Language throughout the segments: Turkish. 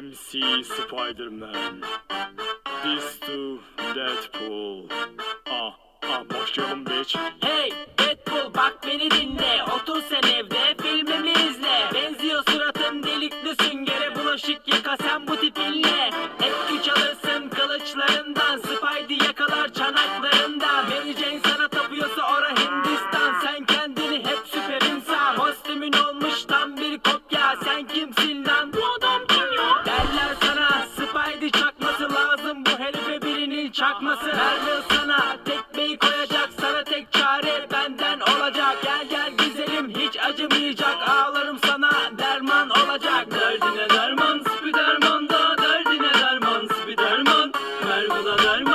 MC Spider-Man. This to Deadpool. Ah, ah başlayalım bitch. Hey Deadpool bak beni dinle. Otur sen evde filmimi izle. Benziyor suratın delikli süngere Bulaşık yıka sen bu tipinle. Hep güç alırsın çakması. Marvel sana tekmeyi koyacak Sana tek çare benden olacak. Gel gel güzelim hiç acımayacak. Ağlarım sana derman olacak. Derdine derman Spiderman da Derdine derman Spiderman. Marvel'a derman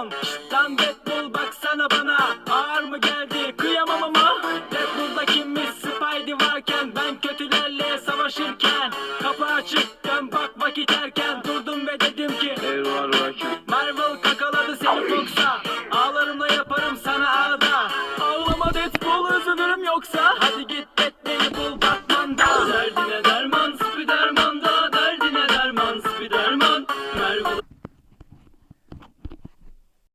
son Lan Red Bull baksana bana. Ağır mı geldi? Kıyamam ama. Red Bull'da kimmiş? Spidey varken Ben kötülerle savaşırken. Kapı açık dön bak vakit erken. Durdum ve dedim ki Marvel kakaladı seni Fox'a.